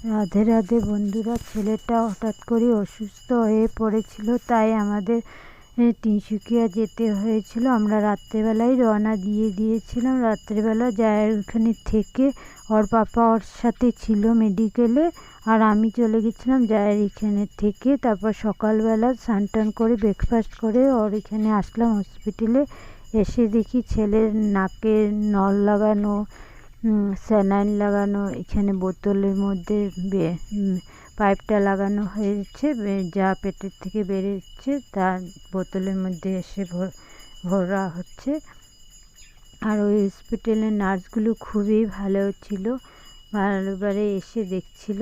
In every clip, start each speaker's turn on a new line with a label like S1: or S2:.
S1: রাধে রাধে বন্ধুরা, ছেলেটা হঠাৎ করে অসুস্থ হয়ে পড়েছিল, তাই আমাদের তিনসুকিয়া যেতে হয়েছিল। আমরা রাত্রেবেলায় রওনা দিয়ে দিয়েছিলাম। রাত্রেবেলা জায়ের ওখানে থেকে ওর পাপা ওর সাথে ছিল মেডিকেলে আর আমি চলে গেছিলাম জায়ের এখানে থেকে। তারপর সকালবেলা স্নান টান করে ব্রেকফাস্ট করে ওর এখানে আসলাম হসপিটালে এসে দেখি ছেলের নাকে নল লাগানো স্যালাইন লাগানো, এখানে বোতলের মধ্যে পাইপটা লাগানো হয়েছে যা পেটের থেকে বেরোচ্ছে তার বোতলের মধ্যে এসে ভরা হচ্ছে। আর ওই হসপিটালের নার্সগুলো খুবই ভালো ছিল ভালোবারে এসে দেখছিল,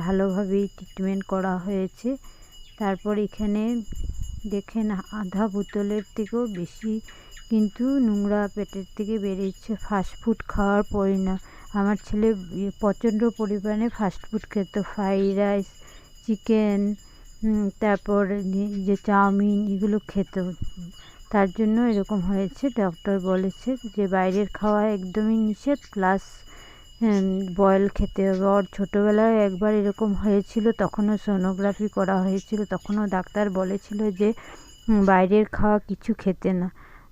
S1: ভালোভাবেই ট্রিটমেন্ট করা হয়েছে। তারপর এখানে দেখেন, আধা বোতলের থেকেও বেশি কিন্তু নোংরা পেটের থেকে বেরিয়েছে ফাস্টফুড খাওয়ার পরিণাম আমার ছেলে প্রচণ্ড পরিমাণে ফাস্টফুড খেত ফ্রাইড রাইস চিকেন তারপর যে চাউমিন এগুলো খেত। তার জন্য এরকম হয়েছে ডক্টর বলেছে যে বাইরের খাওয়া একদমই নিষেধ প্লাস বয়েল খেতে হবে। ওর ছোটোবেলায় একবার এরকম হয়েছিল, তখনও সোনোগ্রাফি করা হয়েছিল, তখনও ডাক্তার বলেছিল যে বাইরের খাওয়া কিছু খেতে না।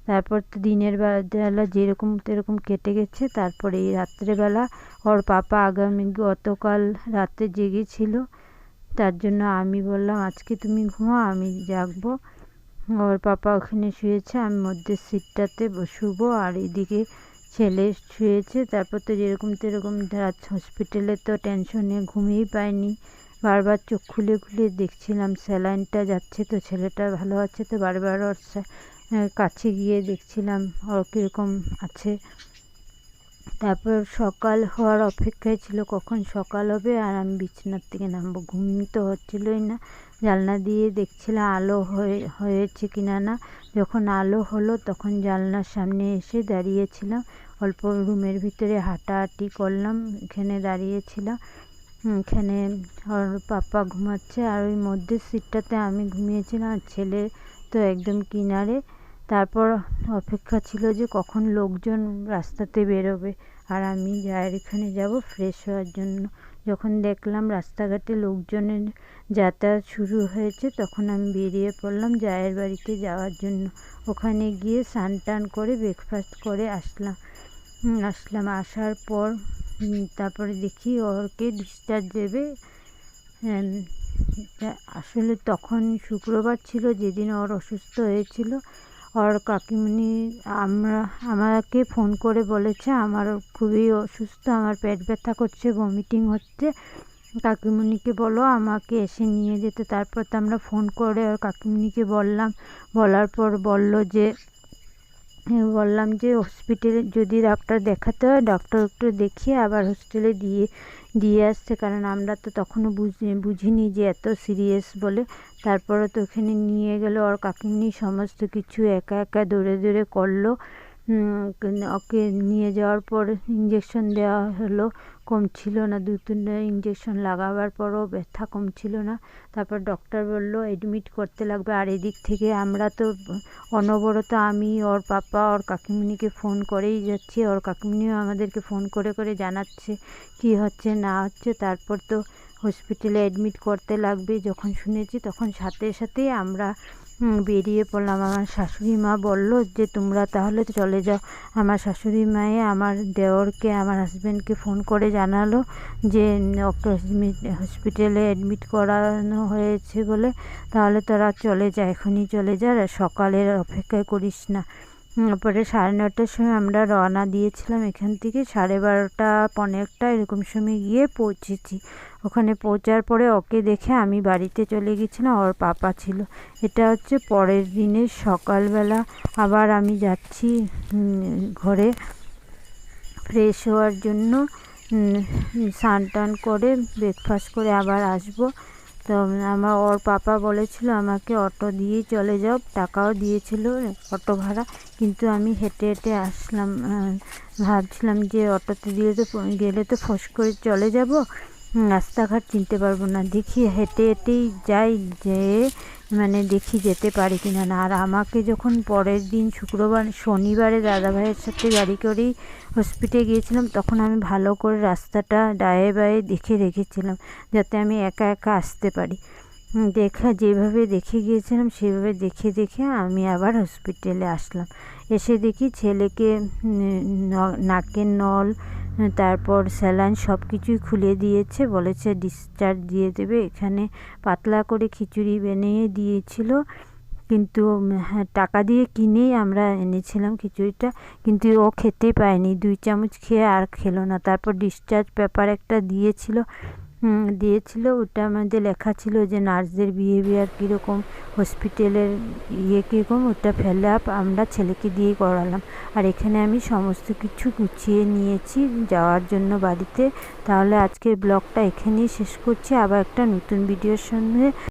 S1: তারপর তো দিনের বেলা যেরকম তেরকম কেটে গেছে, তারপরে এই রাত্রেবেলা ওর পাপা আগামী গতকাল রাতে জেগেছিল তার জন্য আমি বললাম, আজকে তুমি ঘুমাও, আমি জাগবো। ওর পাপা ওখানে শুয়েছে, আমি মধ্যে সিটটাতে শুবো আর এদিকে ছেলে শুয়েছে। তারপর তো যেরকম তেরকম রাত হসপিটালে তো টেনশনে ঘুমিয়েই পাইনি বারবার চোখ খুলে খুলে দেখছিলাম, স্যালাইনটা যাচ্ছে তো, ছেলেটা ভালো আছে তো, বারবার ওর কাছে গিয়ে দেখছিলাম ওর কীরকম আছে। তারপর সকাল হওয়ার অপেক্ষায় ছিল কখন সকাল হবে আর আমি বিছানার থেকে নামবো। ঘুম তো হচ্ছিলই না। জানলা দিয়ে দেখছিলাম আলো হয়ে, হয়েছে কিনা না। যখন আলো হলো তখন জানলার সামনে এসে দাঁড়িয়েছিলাম। অল্প রুমের ভিতরে হাঁটাহাঁটি করলাম, এখানে দাঁড়িয়েছিলাম। এখানে ওর পাপা ঘুমাচ্ছে আর ওই মধ্যের সিটটাতে আমি ঘুমিয়েছিলাম। আর ছেলে তো একদম কিনারে। তারপর অপেক্ষা ছিল যে কখন লোকজন রাস্তাতে বেরোবে। আর আমি এখানে যাব ফ্রেশ হওয়ার জন্য। যখন দেখলাম রাস্তাঘাটে লোকজনের যাতায়াত শুরু হয়েছে, তখন আমি বেরিয়ে পড়লাম জায়ের বাড়িতে যাওয়ার জন্য। ওখানে গিয়ে স্নান টান করে ব্রেকফাস্ট করে আসলাম। আসলাম। আসার পর তারপরে দেখি ওরকে ডিসচার্জ দেবে। আসলে তখন শুক্রবার ছিল, যেদিন ওর অসুস্থ হয়েছিল। ওর কাকিমনি আমরা, আমাকে ফোন করে বলেছে, আমার খুবই অসুস্থ, আমার পেট ব্যথা করছে ভমিটিং হচ্ছে। কাকিমনিকে বলো, আমাকে এসে নিয়ে যেতে। তারপর তো আমরা ফোন করে আর কাকিমনিকে বললাম। বলার পর বলল যে বললাম যে হসপিটালে যদি ডাক্তার দেখাতে হয় ডাক্তার একটু দেখিয়ে আবার হোস্টেলে দিয়ে দিয়ে আসছে। কারণ আমরা তো তখনও বুঝি, বুঝিনি যে এত সিরিয়াস বলে। তারপরে তো ওখানে নিয়ে গেলো, ওর কাকিমনি সমস্ত কিছু একা একা দৌড়ে দৌড়ে করল। ওকে নিয়ে যাওয়ার পর ইঞ্জেকশন দেওয়া হলো কমছিল না, দু তিনটা ইঞ্জেকশন লাগাবার পরও ব্যথা কমছিল না। তারপর ডক্টর বলল অ্যাডমিট করতে লাগবে। আর এদিক থেকে আমরা তো অনবরত আমি, ওর পাপা, ওর কাকিমুনিকে ফোন করেই যাচ্ছি। ওর কাকিমুনিও আমাদেরকে ফোন করে করে জানাচ্ছে কী হচ্ছে, না হচ্ছে। তারপর তো হসপিটালে অ্যাডমিট করতে লাগবে। যখন শুনেছি, তখন সাথে সাথেই আমরা বেরিয়ে পড়লাম। আমার শাশুড়ি মা বলল যে, তোমরা তাহলে চলে যাও। আমার শাশুড়ি মায়ে আমার দেওরকে, আমার হাজব্যান্ডকে ফোন করে জানালো যে ওকে হসপিটালে অ্যাডমিট করানো হয়েছে বলে, তাহলে তোরা চলে যা, এখনই চলে যা সকালের অপেক্ষা করিস না। উম, পরে সাড়ে নটার সময় আমরা রওনা দিয়েছিলাম এখান থেকে। সাড়ে বারোটা পনেরোটা এরকম সময় গিয়ে পৌঁছেছি। ওখানে পৌঁছার পরে ওকে দেখে আমি বাড়িতে চলে গেছিলাম ওর পাপা ছিল। এটা হচ্ছে পরের দিনের সকালবেলা। আবার আমি যাচ্ছি ঘরে ফ্রেশ হওয়ার জন্য স্নান টান করে ব্রেকফাস্ট করে আবার আসব। তো আমার ওর পাপা বলেছিল আমাকে অটো দিয়ে চলে যাও, টাকাও দিয়েছিল অটো ভাড়া। কিন্তু আমি হেঁটে হেঁটে আসলাম ভাবছিলাম যে অটোতে দিয়ে তো গেলে তো ফস করে চলে যাব। রাস্তাঘাট চিনতে পারব না। দেখি হেঁটে হেঁটেই যাই যে মানে দেখি যেতে পারি কিনা না। আর আমাকে যখন পরের দিন শুক্রবার, শনিবারে দাদাভাইয়ের সাথে গাড়ি করেই হসপিটালে গিয়েছিলাম, তখন আমি ভালো করে রাস্তাটা ডায়ে বায়ে দেখে রেখেছিলাম, যাতে আমি একা একা আসতে পারি। দেখা, যেভাবে দেখে গিয়েছিলাম, সেভাবে দেখে দেখে আমি আবার হসপিটালে আসলাম। এসে দেখি ছেলেকে নাকের নল তারপর স্যালাইন সব কিছুই খুলে দিয়েছে, বলেছে ডিসচার্জ দিয়ে দেবে। এখানে পাতলা করে খিচুড়ি বানিয়ে দিয়েছিল। কিন্তু হ্যাঁ টাকা দিয়ে কিনেই আমরা এনেছিলাম খিচুড়িটা, কিন্তু ও খেতে পায়নি। দুই চামচ খেয়ে আর খেলো না। তারপর ডিসচার্জ পেপার একটা দিয়েছিল। দিয়েছিল। ওটার মধ্যে লেখা ছিল যে নার্সদের বিহেভিয়ার কীরকম হসপিটালের ইয়ে কীরকম, ওটা ফেলে আপ আমরা ছেলেকে দিয়ে করালাম। আর এখানে আমি সমস্ত কিছু গুছিয়ে নিয়েছি যাওয়ার জন্য বাড়িতে। তাহলে আজকের ব্লগটা এখানেই শেষ করছি। আবার একটা নতুন ভিডিওর সঙ্গে